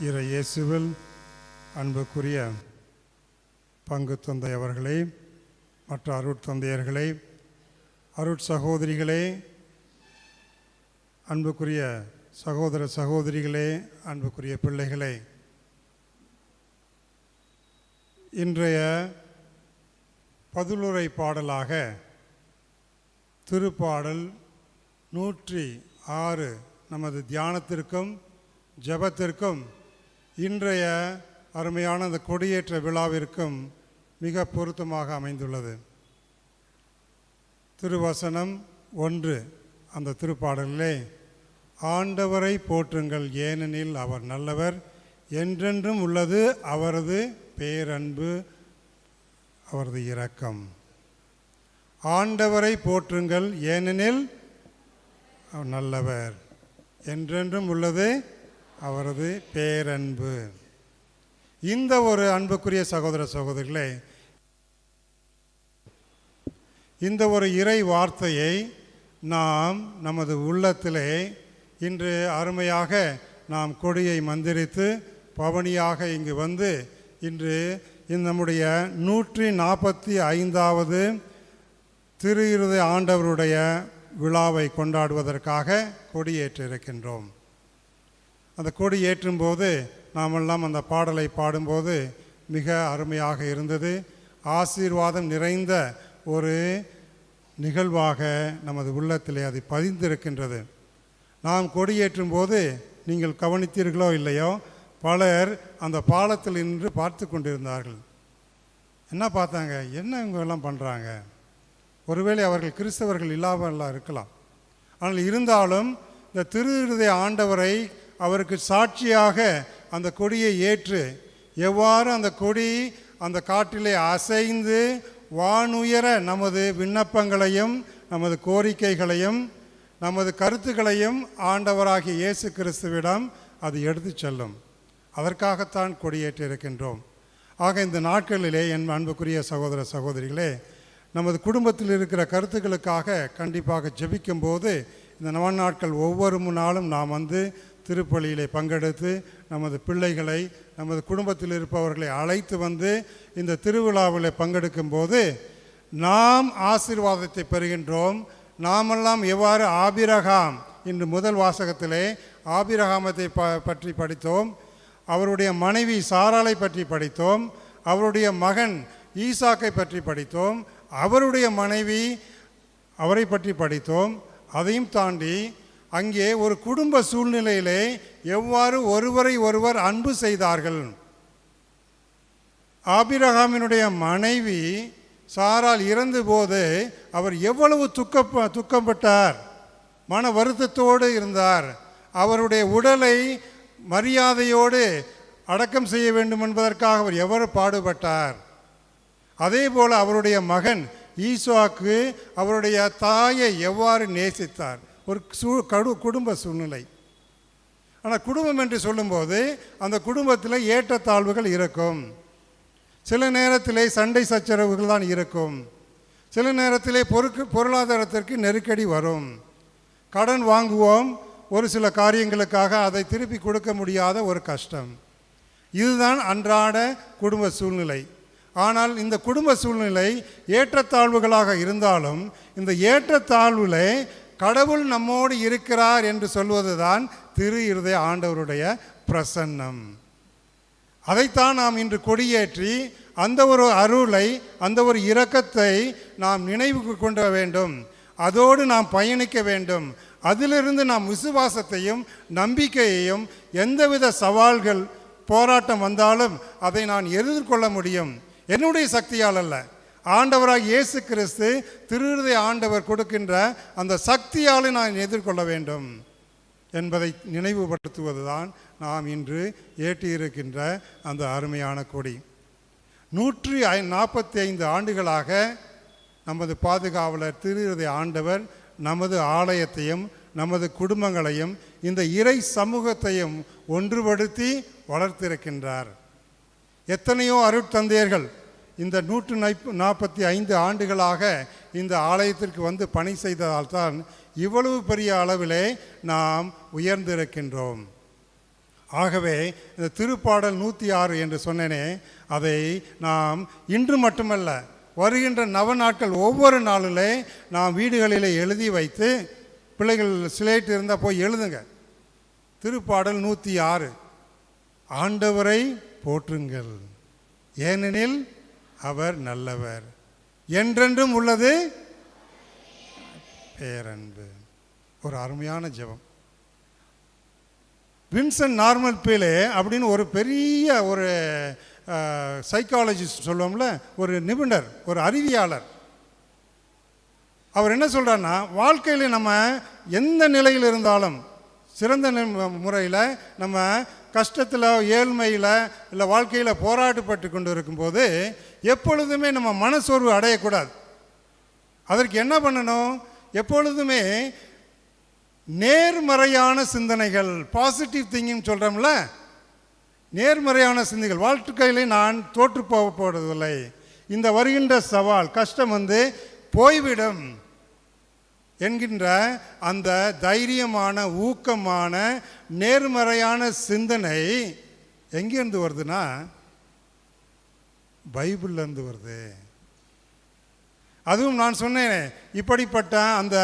இர இயேசுவில் அன்புக்குரிய பங்கு தந்தை அவர்களே மற்ற அருட்தந்தையர்களே அருட்சகோதரிகளே அன்புக்குரிய சகோதர சகோதரிகளே அன்புக்குரிய பிள்ளைகளே. இன்றைய பதிலுரை பாடலாக திருப்பாடல் நூற்றி ஆறு நமது தியானத்திற்கும் ஜெபத்திற்கும் இன்றைய அருமையான அந்த கொடியேற்ற விழாவிற்கும் மிக பொருத்தமாக அமைந்துள்ளது. திருவசனம் ஒன்று அந்த திருப்பாடலிலே ஆண்டவரை போற்றுங்கள் ஏனெனில் அவர் நல்லவர் என்றென்றும் உள்ளது அவரது பேரன்பு அவரது இரக்கம். ஆண்டவரை போற்றுங்கள் ஏனெனில் அவர் நல்லவர் என்றென்றும் உள்ளது அவரது பேரன்பு. இந்த ஒரு அன்புக்குரிய சகோதர சகோதரிகளே இந்த ஒரு இறை வார்த்தையை நாம் நமது உள்ளத்திலே இன்று அருமையாக நாம் கொடியை மந்திரித்து பவனியாக இங்கு வந்து இன்று இந்த நம்முடைய நூற்றி நாற்பத்தி ஐந்தாவது திரு இருதய ஆண்டவருடைய விழாவை கொண்டாடுவதற்காக கொடியேற்றிருக்கின்றோம். அந்த கொடி ஏற்றும் போது நாமெல்லாம் அந்த பாடலை பாடும்போது மிக அருமையாக இருந்தது. ஆசீர்வாதம் நிறைந்த ஒரு நிகழ்வாக நமது உள்ளத்திலே அது பதிந்திருக்கின்றது. நாம் கொடியேற்றும் போது நீங்கள் கவனித்தீர்களோ இல்லையோ பலர் அந்த பாலத்தில் நின்று பார்த்து கொண்டிருந்தார்கள். என்ன பார்த்தாங்க? என்ன இவங்க எல்லாம் பண்ணுறாங்க ஒருவேளை அவர்கள் கிறிஸ்தவர்கள் இல்லாமலாம் இருக்கலாம். ஆனால் இருந்தாலும் இந்த திரு ஆண்டவரை அவருக்கு சாட்சியாக அந்த கொடியை ஏற்று எவ்வாறு அந்த கொடி அந்த காட்டிலே அசைந்து வானுயர நமது விண்ணப்பங்களையும் நமது கோரிக்கைகளையும் நமது கருத்துக்களையும் ஆண்டவராகிய இயேசு கிறிஸ்துவிடம் அது எடுத்து செல்லும். அதற்காகத்தான் கொடியேற்றிருக்கின்றோம் ஆக இந்த நாட்களிலே என் அன்புக்குரிய சகோதர சகோதரிகளே நமது குடும்பத்தில் இருக்கிற கருத்துக்களுக்காக கண்டிப்பாக ஜபிக்கும்போது இந்த நவ நாட்கள் ஒவ்வொரு நாளும் நாம் வந்து திருப்பலியிலே பங்கெடுத்து நமது பிள்ளைகளை நமது குடும்பத்தில் இருப்பவர்களை அழைத்து வந்து இந்த திருவிழாவில் பங்கெடுக்கும் போது நாம் ஆசீர்வாதத்தை பெறுகின்றோம். நாமெல்லாம் எவ்வாறு ஆபிரகாம் இன்று முதல் வாசகத்திலே ஆபிரகாமத்தை ப பற்றி படித்தோம். அவருடைய மனைவி சாராளை பற்றி படித்தோம். அவருடைய மகன் ஈசாக்கை பற்றி படித்தோம். அவருடைய மனைவி அவரை பற்றி படித்தோம். அதையும் தாண்டி அங்கே ஒரு குடும்ப சூழ்நிலையிலே எவ்வாறு ஒருவரை ஒருவர் அன்பு செய்தார்கள்? ஆபிரகாமினுடைய மனைவி சாரால் இறந்தபோது அவர் எவ்வளவு துக்க துக்கப்பட்டார்? மன வருத்தத்தோடு இருந்தார். அவருடைய உடலை மரியாதையோடு அடக்கம் செய்ய வேண்டும் என்பதற்காக அவர் எவ்வளவு பாடுபட்டார்? அதே போல் அவருடைய மகன் ஈசாக்கு அவருடைய தாயை எவ்வாறு நேசித்தார்? ஒரு சூ கடு குடும்ப சூழ்நிலை. ஆனால் குடும்பம் என்று சொல்லும்போது அந்த குடும்பத்தில் ஏற்றத்தாழ்வுகள் இருக்கும். சில நேரத்திலே சண்டை சச்சரவுகள் தான் இருக்கும். சில நேரத்திலே பொருக்கு பொருளாதாரத்திற்கு நெருக்கடி வரும். கடன் வாங்குவோம் ஒரு சில காரியங்களுக்காக அதை திருப்பி கொடுக்க முடியாத ஒரு கஷ்டம். இதுதான் அன்றாட குடும்ப சூழ்நிலை. ஆனால் இந்த குடும்ப சூழ்நிலை ஏற்றத்தாழ்வுகளாக இருந்தாலும் இந்த ஏற்றத்தாழ்வில் கடவுள் நம்மோடு இருக்கிறார் என்று சொல்வதுதான் திரு இருதய ஆண்டவருடைய பிரசன்னம். அதைத்தான் நாம் இன்று கொடியேற்றி அந்த ஒரு அருளை அந்த ஒரு இரக்கத்தை நாம் நினைவுக்கு கொண்டு வேண்டும். அதோடு நாம் பயணிக்க வேண்டும். அதிலிருந்து நாம் விசுவாசத்தையும் நம்பிக்கையையும் எந்தவித சவால்கள் போராட்டம் வந்தாலும் அதை நான் எதிர்கொள்ள முடியும். என்னுடைய சக்தியால் அல்ல. ஆண்டவராக இயேசு கிறிஸ்து திருவிருதை ஆண்டவர் கொடுக்கின்ற அந்த சக்தியால் நான் எதிர்கொள்ள வேண்டும் என்பதை நினைவுபடுத்துவதுதான் நாம் இன்று ஏற்றியிருக்கின்ற அந்த அருமையான கொடி. நூற்றி ஐ நாற்பத்தி ஐந்து ஆண்டுகளாக நமது பாதுகாவலர் திருவிருதை ஆண்டவர் நமது ஆலயத்தையும் நமது குடும்பங்களையும் இந்த இறை சமூகத்தையும் ஒன்றுபடுத்தி வளர்த்திருக்கின்றார். எத்தனையோ அருட்தந்தையர்கள் இந்த நூற்று நைப் நாற்பத்தி ஐந்து ஆண்டுகளாக இந்த ஆலயத்திற்கு வந்து பணி செய்ததால் தான் இவ்வளவு பெரிய அளவிலே நாம் உயர்ந்திருக்கின்றோம். ஆகவே இந்த திருப்பாடல் நூற்றி ஆறு என்று சொன்னேனே அதை நாம் இன்று மட்டுமல்ல வருகின்ற நவ நாட்கள் ஒவ்வொரு நாளிலே நாம் வீடுகளிலே எழுதி வைத்து பிள்ளைகள் ஸ்லேட் இருந்தால் போய் எழுதுங்க. திருப்பாடல் நூற்றி ஆறு ஆண்டவரை போற்றுங்கள். ஏனெனில் அவர் நல்லவர். என்றென்றும் உள்ளது? பேரன்பு. ஒரு அருமையான ஜெபம். வின்சன் நார்மல் பீலே அப்படின்னு ஒரு பெரிய ஒரு சைக்காலஜிஸ்ட் சொல்லுவோம்ல ஒரு நிபுணர் ஒரு அறிவியாளர். அவர் என்ன சொல்கிறாருன்னா வாழ்க்கையில் நம்ம எந்த நிலையில் இருந்தாலும் சிறந்த முறையில் நம்ம கஷ்டத்தில் ஏழ்மையில் இல்லை வாழ்க்கையில் போராட்டப்பட்டு கொண்டு இருக்கும்போது எப்பொழுதுமே நம்ம மனசோர்வு அடையக்கூடாது. அதற்கு என்ன பண்ணணும்? எப்பொழுதுமே நேர்மறையான சிந்தனைகள் பாசிட்டிவ் திங்கிங் சொல்கிறோம்ல நேர்மறையான சிந்தனைகள். வாழ்க்கையிலே நான் தோற்று போக போவதில்லை. இந்த வருகின்ற சவால் கஷ்டம் வந்து போய்விடும். என்கின்ற அந்த தைரியமான ஊக்கமான நேர்மறையான சிந்தனை எங்கேருந்து வருதுன்னா பைபிள்லேருந்து வருது. அதுவும் நான் சொன்னேன் இப்படிப்பட்ட அந்த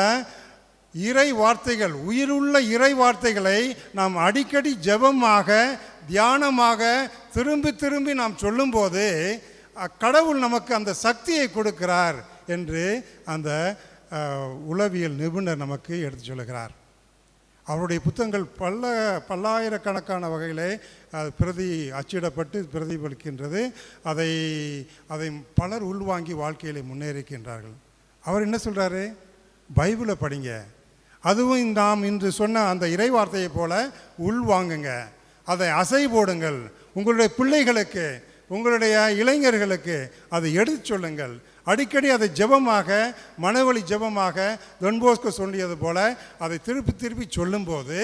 இறை வார்த்தைகள் உயிருள்ள இறை வார்த்தைகளை நாம் அடிக்கடி ஜெபமாக தியானமாக திரும்பி திரும்பி நாம் சொல்லும்போது கடவுள் நமக்கு அந்த சக்தியை கொடுக்கிறார் என்று அந்த உளவியல் நிபுணர் நமக்கு எடுத்து சொல்லுகிறார். அவருடைய புத்தகங்கள் பல்ல பல்லாயிரக்கணக்கான வகையிலே அது பிரதி அச்சிடப்பட்டு பிரதிபலிக்கின்றது. அதை அதை பலர் உள்வாங்கி வாழ்க்கையில் முன்னேறிக்கின்றார்கள் அவர் என்ன சொல்கிறாரு பைபிளை படிங்க. அதுவும் நாம் இன்று சொன்ன அந்த இறைவார்த்தையை போல உள்வாங்குங்க. அதை அசை போடுங்கள். உங்களுடைய பிள்ளைகளுக்கு உங்களுடைய இளைஞர்களுக்கு அதை எடுத்து சொல்லுங்கள். அடிக்கடி அதை ஜெபமாக மனவழி ஜெபமாக தொன்போஸ்கோ சொல்லியது போல அதை திருப்பி திருப்பி சொல்லும்போது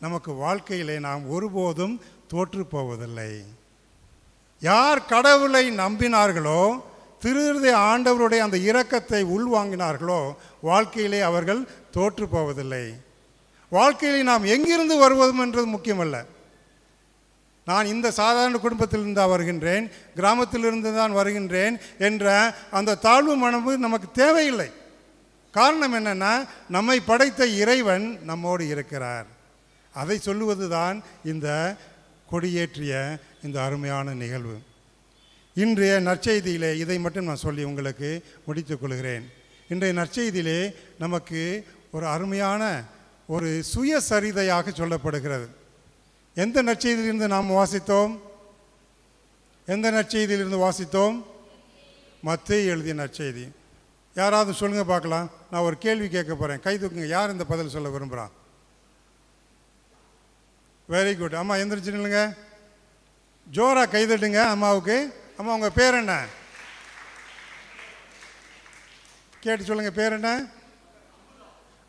நமக்கு வாழ்க்கையிலே நாம் ஒருபோதும் தோற்று போவதில்லை. யார் கடவுளை நம்பினார்களோ திருருதை ஆண்டவருடைய அந்த இரக்கத்தை உள்வாங்கினார்களோ வாழ்க்கையிலே அவர்கள் தோற்று போவதில்லை. வாழ்க்கையிலே நாம் எங்கிருந்து வருவதும் என்றது முக்கியமல்ல. நான் இந்த சாதாரண குடும்பத்திலிருந்து தான் வருகின்றேன் கிராமத்திலிருந்து தான் வருகின்றேன் என்ற அந்த தாழ்வு மனவு நமக்கு தேவையில்லை. காரணம் என்னென்னா நம்மை படைத்த இறைவன் நம்மோடு இருக்கிறார். அதை சொல்லுவது தான் இந்த கொடியேற்றிய இந்த அருமையான நிகழ்வு. இன்றைய நற்செய்தியிலே இதை மட்டும் நான் சொல்லி உங்களுக்கு முடித்துக் கொள்கிறேன். இன்றைய நற்செய்தியிலே நமக்கு ஒரு அருமையான ஒரு சுயசரிதையாக சொல்லப்படுகிறது. எந்த நற்செய்தியிலிருந்து நாம் வாசித்தோம்? எந்த நற்செய்தியிலிருந்து வாசித்தோம்? மத்தேயு எழுதிய நற்செய்தி. யாராவது சொல்லுங்க பார்க்கலாம். நான் ஒரு கேள்வி கேட்க போகிறேன் கை தூக்குங்க. யார் இந்த பதில் சொல்ல விரும்புகிறான் வெரி குட் அம்மா எந்திரிச்சு ஜோரா கைதட்டுங்க அம்மாவுக்கு. அம்மா உங்கள் பேர் என்ன? கேட்டு சொல்லுங்க பேர் என்ன?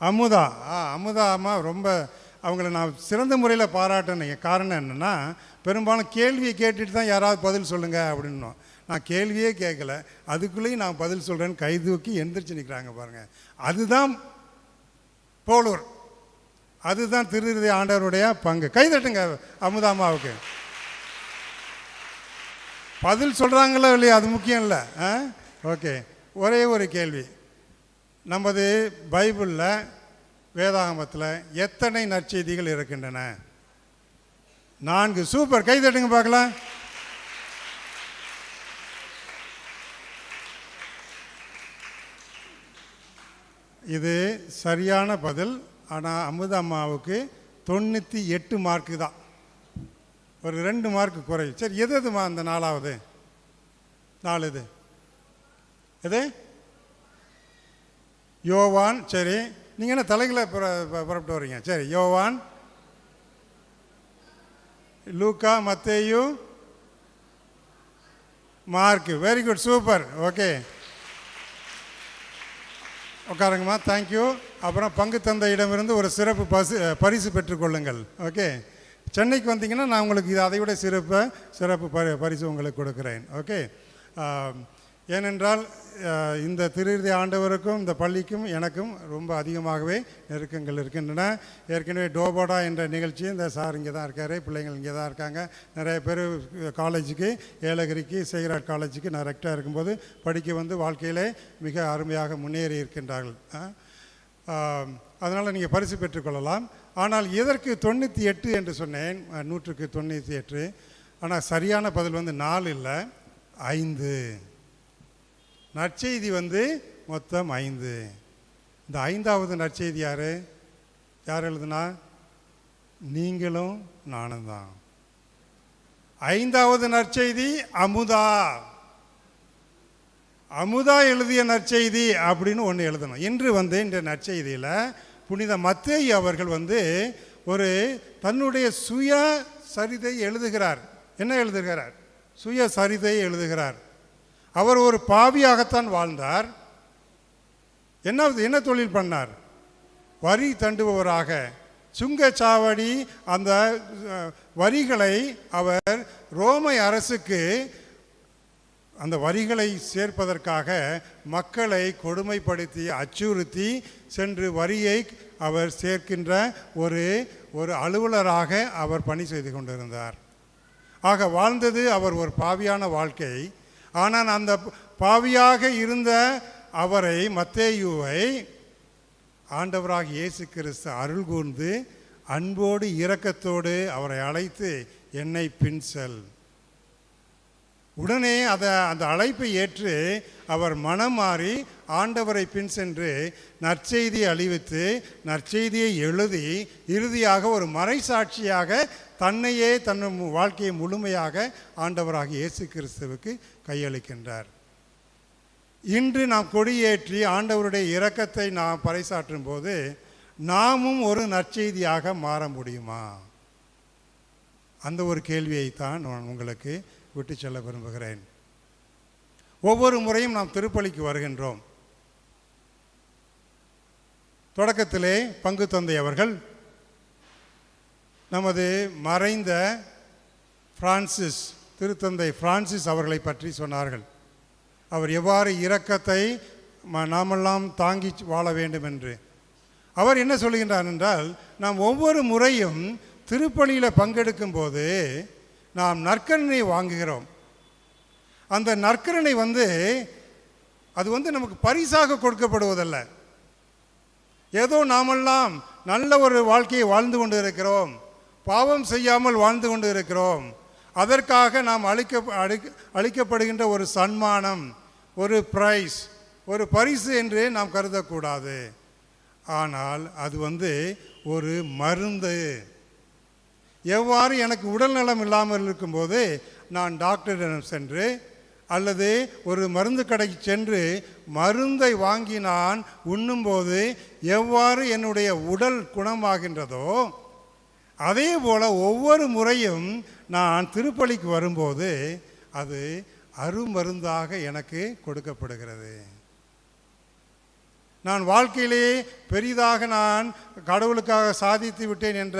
அமுதா. ஆ அமுதா அம்மா ரொம்ப அவங்கள நான் சிறந்த முறையில் பாராட்டினேன் காரணம் என்னென்னா பெரும்பாலும் கேள்வியை கேட்டுட்டு தான் யாராவது பதில் சொல்லுங்கள் அப்படின்னோம். நான் கேள்வியே கேட்கல. அதுக்குள்ளேயும் நான் பதில் சொல்கிறேன்னு கை தூக்கி எந்திரிச்சு நிற்கிறாங்க பாருங்கள் அதுதான் போலூர். அதுதான் திருநிதி ஆண்டவருடைய பங்கு. கைதட்டுங்க அமுதாமாவுக்கு பதில் சொல்கிறாங்களோ இல்லையா அது முக்கியம் இல்லை. ஆ? ஓகே. ஒரே ஒரு கேள்வி. நமது பைபிளில் வேதாகமத்தில் எத்தனை நற்செய்திகள் இருக்கின்றன? நான்கு. சூப்பர். கை தட்டுங்க பார்க்கலாம். இது சரியான பதில். ஆனால் அமுதம்மாவுக்கு தொண்ணூற்றி எட்டு மார்க்கு தான். ஒரு ரெண்டு மார்க்கு குறைவு. சரி எது எதுமா அந்த நாலாவது? நாலு இது. எது? யோவான். சரி. நீங்கள் என்ன தலைகளை புற- புறப்பட்டு வர்றீங்க சரி யோவான் லூக்கா மத்தேயு Mark very good super okay உட்காருங்கம்மா. Thank you அப்புறம் பங்கு தந்தையிடமிருந்து ஒரு சிறப்பு பசு பரிசு பெற்றுக்கொள்ளுங்கள் ஓகே சென்னைக்கு வந்தீங்கன்னா நான் உங்களுக்கு இது அதை விட சிறப்பு சிறப்பு பரி பரிசு உங்களுக்கு கொடுக்குறேன். ஓகே ஏனென்றால் இந்த திருஇறுதி ஆண்டவருக்கும் இந்த பள்ளிக்கும் எனக்கும் ரொம்ப அதிகமாகவே நெருக்கங்கள் இருக்கின்றன. ஏற்கனவே டோபோடா என்ற நிகழ்ச்சி இந்த சார் இங்கே தான் இருக்கார் பிள்ளைங்கள் இங்கே தான் இருக்காங்க. நிறைய பேர் காலேஜுக்கு ஏலகிரிக்கு சேகராட் காலேஜுக்கு நான் ரெக்டாக இருக்கும்போது படிக்க வந்து வாழ்க்கையிலே மிக அருமையாக முன்னேறி இருக்கின்றார்கள். அதனால் நீங்கள் பரிசு பெற்றுக்கொள்ளலாம் ஆனால் இதற்கு தொண்ணூற்றி எட்டு என்று சொன்னேன்? நூற்றுக்கு தொண்ணூற்றி எட்டு. ஆனால் சரியான பதில் வந்து நாலு இல்லை ஐந்து. நற்செய்தி வந்து மொத்தம் ஐந்து. இந்த ஐந்தாவது நற்செய்தி யார்? யார் எழுதுனா? நீங்களும் நானும் தான். ஐந்தாவது நற்செய்தி அமுதா. அமுதா எழுதிய நற்செய்தி அப்படின்னு ஒன்று எழுதணும். இன்று வந்து இந்த நற்செய்தியில் புனித மத்தேயி அவர்கள் வந்து ஒரு தன்னுடைய சுய சரிதை எழுதுகிறார். என்ன எழுதுகிறார்? சுய சரிதை எழுதுகிறார். அவர் ஒரு பாவியாகத்தான் வாழ்ந்தார். என்ன என்ன தொழில் பண்ணார்? வரி தண்டுபவராக. சுங்கச்சாவடி அந்த வரிகளை அவர் ரோமை அரசுக்கு அந்த வரிகளை சேர்ப்பதற்காக மக்களை கொடுமைப்படுத்தி அச்சுறுத்தி சென்று வரியை அவர் சேர்க்கின்ற ஒரு ஒரு அலுவலராக அவர் பணி செய்து கொண்டிருந்தார். ஆக வாழ்ந்தது அவர் ஒரு பாவியான வாழ்க்கை. ஆனால் அந்த பாவியாக இருந்த அவரை மத்தேயுவை ஆண்டவராக இயேசு கிறிஸ்து அருள் கூர்ந்து அன்போடு இரக்கத்தோடு அவரை அழைத்து என்னை பின் செல். உடனே அதை அந்த அழைப்பை ஏற்று அவர் மனம் மாறி ஆண்டவரை பின் சென்று நற்செய்தியை அழிவித்து நற்செய்தியை எழுதி இறுதியாக ஒரு மறைசாட்சியாக தன்னையே தன் வாழ்க்கையை முழுமையாக ஆண்டவராக இயேசு கிறிஸ்துவுக்கு கையளிக்கின்றார். இன்று நாம் கொடியேற்றி ஆண்டவருடைய இரக்கத்தை நாம் பறைசாற்றும் போது நாமும் ஒரு நற்செய்தியாக மாற முடியுமா? அந்த ஒரு கேள்வியைத்தான் நான் உங்களுக்கு விட்டு செல்ல விரும்புகிறேன். ஒவ்வொரு முறையும் நாம் திருப்பலிக்கு வருகின்றோம். தொடக்கத்திலே பங்கு தந்தை அவர்கள் நமது மறைந்த பிரான்சிஸ் திருத்தந்தை பிரான்சிஸ் அவர்களை பற்றி சொன்னார்கள். அவர் எவ்வாறு இரக்கத்தை நாமெல்லாம் தாங்கி வாழ வேண்டும் என்று அவர் என்ன சொல்லுகின்றார் என்றால் நாம் ஒவ்வொரு முறையும் திருப்பணியில் பங்கெடுக்கும் போது நாம் நற்கருணை வாங்குகிறோம். அந்த நற்கரணை வந்து அது வந்து நமக்கு பரிசாக கொடுக்கப்படுவதல்ல. ஏதோ நாமெல்லாம் நல்ல ஒரு வாழ்க்கையை வாழ்ந்து கொண்டு இருக்கிறோம். பாவம் செய்யாமல் வாழ்ந்து கொண்டு இருக்கிறோம். அதற்காக நாம் அளிக்க அளிக்கப்படுகின்ற ஒரு சன்மானம் ஒரு ப்ரைஸ் ஒரு பரிசு என்று நாம் கருதக்கூடாது. ஆனால் அது வந்து ஒரு மருந்து. எவ்வாறு எனக்கு உடல் நலம் இல்லாமல் இருக்கும்போது நான் டாக்டரிடம் சென்று அல்லது ஒரு மருந்து கடைக்கு சென்று மருந்தை வாங்கி நான் உண்ணும்போது எவ்வாறு என்னுடைய உடல் குணமாகின்றதோ அதே போல் ஒவ்வொரு முறையும் நான் திருப்பலிக்கு வரும்போது அது அருமருந்தாக எனக்கு கொடுக்கப்படுகிறது. நான் வாழ்க்கையிலே பெரிதாக நான் கடவுளுக்காக சாதித்து விட்டேன் என்ற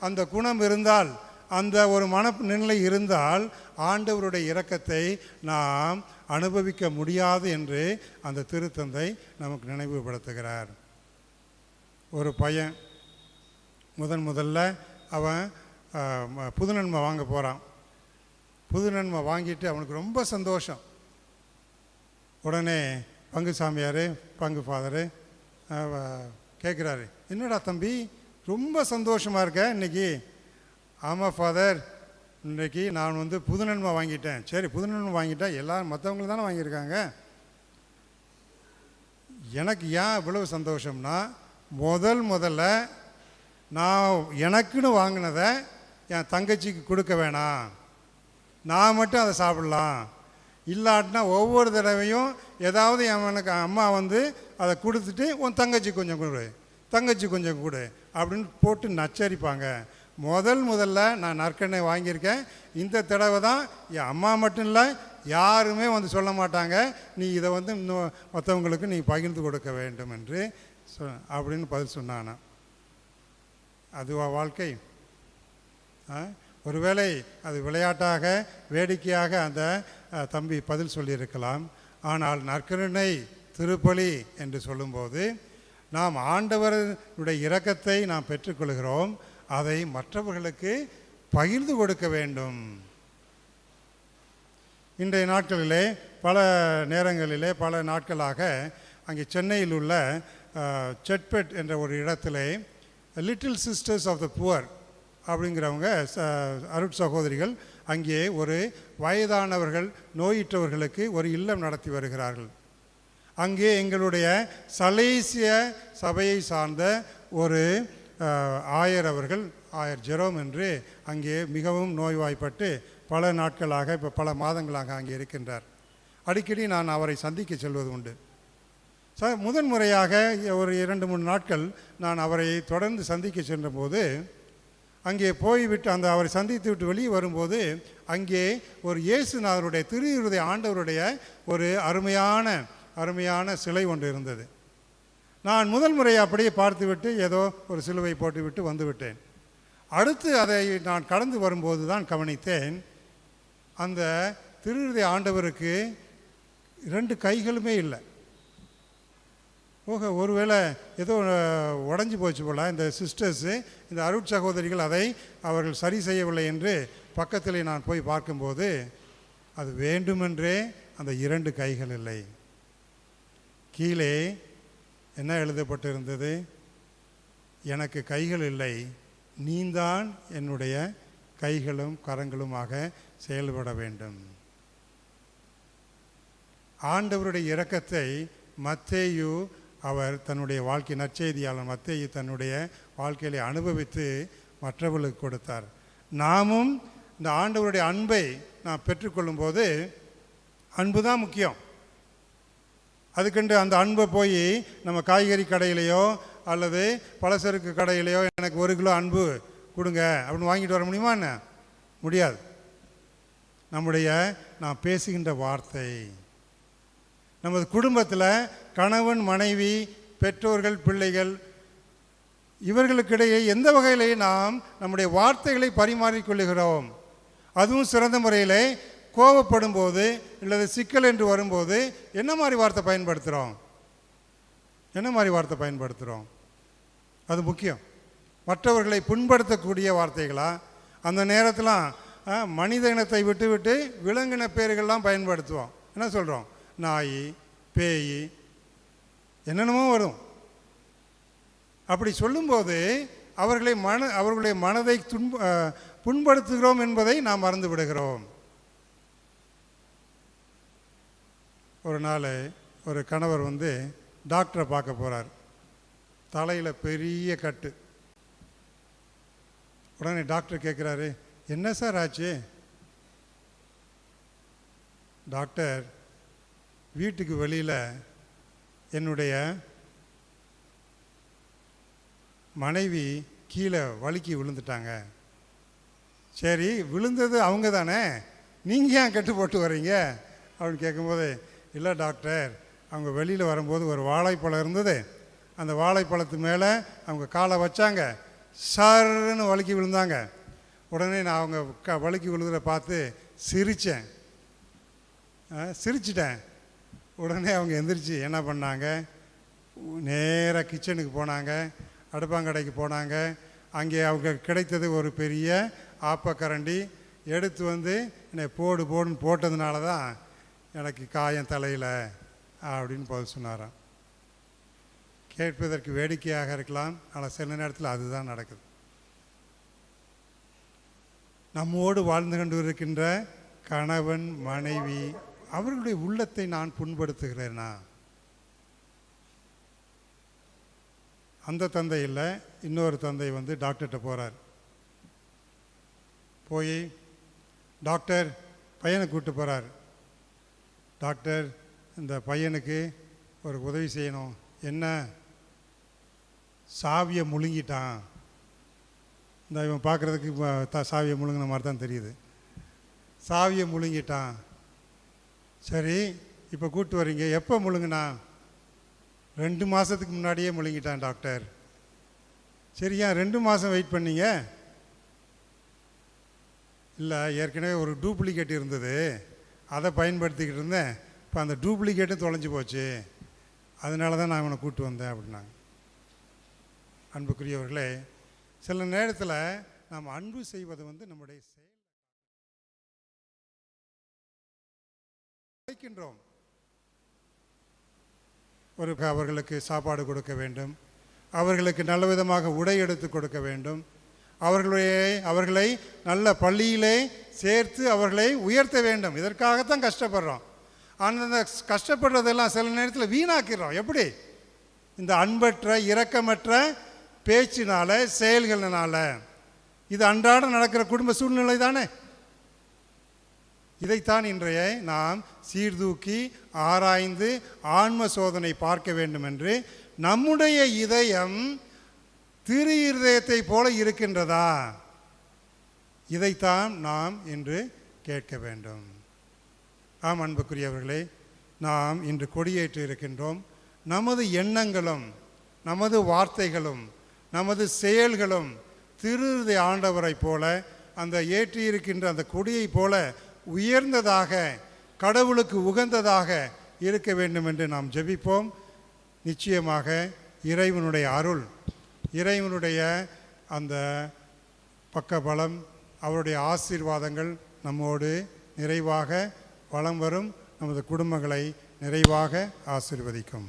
அந்த குணம் இருந்தால் அந்த ஒரு மனநிலை இருந்தால் ஆண்டவருடைய இரக்கத்தை நாம் அனுபவிக்க முடியாது என்று அந்த திருத்தந்தை நமக்கு நினைவுபடுத்துகிறார். ஒரு பையன் முதன் முதல்ல அவன் புது நன்மை வாங்க போகிறான் புது நன்மை வாங்கிட்டு அவனுக்கு ரொம்ப சந்தோஷம். உடனே பங்கு சாமியார் பங்கு ஃபாதரு கேட்குறாரு என்னடா தம்பி ரொம்ப சந்தோஷமாக இருக்க இன்னைக்கு? ஆமாம் ஃபாதர் இன்னைக்கு நான் வந்து புது நன்மை வாங்கிட்டேன். சரி புது நன்மை வாங்கிட்டேன் எல்லாரும் மற்றவங்களும் தானே வாங்கியிருக்காங்க? எனக்கு ஏன் இவ்வளவு சந்தோஷம்னா முதல் முதல்ல நான் எனக்குன்னு வாங்கினதை என் தங்கச்சிக்கு கொடுக்க வேணாம். நான் மட்டும் அதை சாப்பிடலாம். இல்லாட்டினா ஒவ்வொரு தடவையும் ஏதாவது எனக்கு அம்மா வந்து அதை கொடுத்துட்டு உன் தங்கச்சி கொஞ்சம் கொடு தங்கச்சி கொஞ்சம் கொடு அப்படின்னு போட்டு நச்சரிப்பாங்க. முதல் முதல்ல நான் நற்கண்ணை வாங்கியிருக்கேன். இந்த தடவை தான் என் அம்மா மட்டும் இல்லை யாருமே வந்து சொல்ல மாட்டாங்க. நீ இதை வந்து இன்னும் மற்றவங்களுக்கு நீ பகிர்ந்து கொடுக்க வேண்டும் என்று சொ அப்படின்னு பதில் சொன்னானா அதுவா வாழ்க்கை? ஒருவேளை அது விளையாட்டாக வேடிக்கையாக அந்த தம்பி பதில் சொல்லியிருக்கலாம். ஆனால் நற்கருணை திருப்பலி என்று சொல்லும்போது நாம் ஆண்டவருடைய இரக்கத்தை நாம் பெற்றுக்கொள்கிறோம். அதை மற்றவர்களுக்கு பகிர்ந்து கொடுக்க வேண்டும். இன்றைய நாட்களிலே பல நேரங்களிலே பல நாட்களாக அங்கே சென்னையில் உள்ள செட்பெட் என்ற ஒரு இடத்திலே little sisters of the poor அப்படிங்கிறவங்க ச- அருட் சகோதரிகள் அங்கே ஒரு வயதானவர்கள் நோயுற்றவர்களுக்கு ஒரு இல்லம் நடத்தி வருகிறார்கள். அங்கே எங்களுடைய சலேசிய சபையை சார்ந்த ஒரு ஆயர் அவர்கள் ஆயர் ஜெரோம் என்று அங்கே மிகவும் நோய்வாய்ப்பட்டு பல நாட்களாக இப்போ பல மாதங்களாக அங்கே இருக்கின்றார். அடிக்கடி நான் அவரை சந்திக்க செல்வது உண்டு. ச முதன் முறையாக ஒரு இரண்டு மூணு நாட்கள் நான் அவரை தொடர்ந்து சந்திக்க சென்றபோது அங்கே போய்விட்டு அந்த அவரை சந்தித்து விட்டு வெளியே வரும்போது அங்கே ஒரு இயேசுநாதருடைய திருவிருதை ஆண்டவருடைய ஒரு அருமையான அருமையான சிலை ஒன்று இருந்தது. நான் முதல் முறை அப்படியே பார்த்துவிட்டு ஏதோ ஒரு சிலுவை போட்டுவிட்டு வந்துவிட்டேன். அடுத்து அதை நான் கடந்து வரும்போது தான் கவனித்தேன். அந்த திருவிருதை ஆண்டவருக்கு ரெண்டு கைகளுமே இல்லை. ஓகே ஒருவேளை ஏதோ உடஞ்சி போச்சு போல இந்த சிஸ்டர்ஸு இந்த அருட் சகோதரிகள் அதை அவர்கள் சரி செய்யவில்லை என்று பக்கத்திலே நான் போய் பார்க்கும்போது அது வேண்டுமென்றே அந்த இரண்டு கைகள் இல்லை. கீழே என்ன எழுதப்பட்டிருந்தது? எனக்கு கைகள் இல்லை நீந்தான் என்னுடைய கைகளும் கரங்களுமாக செயல்பட வேண்டும். ஆண்டவருடைய இரக்கத்தை மத்தேயு அவர் தன்னுடைய வாழ்க்கை நற்செய்தியாளர் மத்தேயு தன்னுடைய வாழ்க்கையில அனுபவித்து மற்றவர்களுக்கு கொடுத்தார். நாமும் இந்த ஆண்டவருடைய அன்பை நாம் பெற்றுக்கொள்ளும்போது அன்பு தான் முக்கியம். அதுக்கென்று அந்த அன்பை போய் நம்ம காய்கறி கடையிலையோ அல்லது பலசருக்கு கடையிலையோ எனக்கு ஒரு கிலோ அன்பு கொடுங்க அப்படின்னு வாங்கிட்டு வர முடியுமா என்ன? முடியாது. நம்முடைய நான் பேசுகின்ற வார்த்தை. நமது குடும்பத்தில் கணவன் மனைவி பெற்றோர்கள் பிள்ளைகள் இவர்களுக்கிடையே எந்த வகையிலே நாம் நம்முடைய வார்த்தைகளை பரிமாறிக்கொள்ளுகிறோம் அதுவும் சிறந்த முறையில் கோவப்படும் போது அல்லது சிக்கல் என்று வரும்போது என்ன மாதிரி வார்த்தை பயன்படுத்துகிறோம் என்ன மாதிரி வார்த்தை பயன்படுத்துகிறோம் அது முக்கியம். மற்றவர்களை புண்படுத்தக்கூடிய வார்த்தைகளா? அந்த நேரத்தில் மனித இனத்தை விட்டு விட்டு விலங்கின பேர்கள்லாம் பயன்படுத்துவோம். என்ன சொல்கிறோம் நாய் பேய் என்னென்னமோ வரும். அப்படி சொல்லும்போது அவர்களை மன அவர்களுடைய மனதை துன்ப புண்படுத்துகிறோம் என்பதை நாம் மறந்து விடுகிறோம். ஒரு நாள் ஒரு கணவர் வந்து டாக்டரை பார்க்க போகிறார் தலையில் பெரிய கட்டு. உடனே டாக்டர் கேட்குறாரு என்ன சார் ஆச்சு? டாக்டர் வீட்டுக்கு வெளியில் என்னுடைய மனைவி கீழே வழுக்கி விழுந்துட்டாங்க. சரி விழுந்தது அவங்க தானே? நீங்கள் ஏன் கட்டு போட்டு வர்றீங்க? அப்படின்னு கேட்கும்போது இல்லை டாக்டர் அவங்க வெளியில் வரும்போது ஒரு வாழைப்பழம் இருந்தது. அந்த வாழைப்பழத்து மேலே அவங்க காலை வச்சாங்க. சருன்னு வழுக்கி விழுந்தாங்க. உடனே நான் அவங்க க வழுக்கி விழுதுற பார்த்து சிரித்தேன் சிரிச்சிட்டேன். உடனே அவங்க எந்திரிச்சு என்ன பண்ணாங்க? நேராக கிச்சனுக்கு போனாங்க அடுப்பாங்கடைக்கு போனாங்க. அங்கே அவங்க கிடைத்தது ஒரு பெரிய ஆப்பக்கரண்டி. எடுத்து வந்து என்னை போடு போடுன்னு போட்டதுனால தான் எனக்கு காயம் தலையில் அப்படின்னு பதில் சொன்னாராம். கேட்பதற்கு வேடிக்கையாக இருக்கலாம் ஆனால் சில நேரத்தில் அதுதான் நடக்குது. நம்மோடு வாழ்ந்து கொண்டு இருக்கின்ற கணவன் மனைவி அவர்களுடைய உள்ளத்தை நான் புண்படுத்துகிறேனா? அந்த தந்தை இல்லை இன்னொரு தந்தை வந்து டாக்டர்கிட்ட போகிறார் போய் டாக்டர் பையனை கூப்பிட்டு போகிறார் டாக்டர் இந்த பையனுக்கு ஒரு உதவி செய்யணும். என்ன? சாவியை முழுங்கிட்டான். இந்த இவன் பார்க்குறதுக்கு த சாவியை முழுங்கின மாதிரி தான் தெரியுது. சாவியை முழுங்கிட்டான். சரி இப்போ கூப்பிட்டு வர்றீங்க எப்போ முழுங்கினா? ரெண்டு மாதத்துக்கு முன்னாடியே முழுங்கிட்டான் டாக்டர். சரியா ரெண்டு மாதம் வெயிட் பண்ணீங்க? இல்லை ஏற்கனவே ஒரு டூப்ளிகேட் இருந்தது. அதை பயன்படுத்திக்கிட்டு இருந்தேன். இப்போ அந்த டூப்ளிகேட்டும் தொலைஞ்சு போச்சு. அதனால தான் நான் இவனை கூப்பிட்டு வந்தேன் அப்படின்னாங்க. அன்புக்குரியவர்களே சில நேரத்தில் நாம் அன்பு செய்வது வந்து நம்முடைய உழைக்கின்றோம் ஒரு அவர்களுக்கு சாப்பாடு கொடுக்க வேண்டும். அவர்களுக்கு நல்ல விதமாக உடை எடுத்து கொடுக்க வேண்டும். அவர்களுடைய அவர்களை நல்ல பள்ளியிலே சேர்த்து அவர்களை உயர்த்த வேண்டும். இதற்காகத்தான் கஷ்டப்படுறோம். அந்த கஷ்டப்படுறதெல்லாம் சில நேரத்தில் வீணாக்கிறோம் எப்படி? இந்த அன்பற்ற இரக்கமற்ற பேச்சினால செயல்களினால. இது அன்றாடம் நடக்கிற குடும்ப சூழ்நிலை தானே இதைத்தான் இன்றைய நாம் சீர்தூக்கி ஆராய்ந்து ஆன்ம சோதனை பார்க்க வேண்டும் என்று நம்முடைய இதயம் திரு இருதயத்தை போல இருக்கின்றதா? இதைத்தான் நாம் இன்று கேட்க வேண்டும். ஆம் அன்புக்குரியவர்களே நாம் இன்று கொடியேற்று இருக்கின்றோம். நமது எண்ணங்களும் நமது வார்த்தைகளும் நமது செயல்களும் திருதை ஆண்டவரைப் போல அந்த ஏற்றி இருக்கின்ற அந்த கொடியைப் போல உயர்ந்ததாக கடவுளுக்கு உகந்ததாக இருக்க வேண்டும் என்று நாம் ஜெபிப்போம். நிச்சயமாக இறைவனுடைய அருள் இறைவனுடைய அந்த பக்கபலம் அவருடைய ஆசீர்வாதங்கள் நம்மோடு நிறைவாக வளம் வரும். நமது குடும்பங்களை நிறைவாக ஆசீர்வதிக்கும்.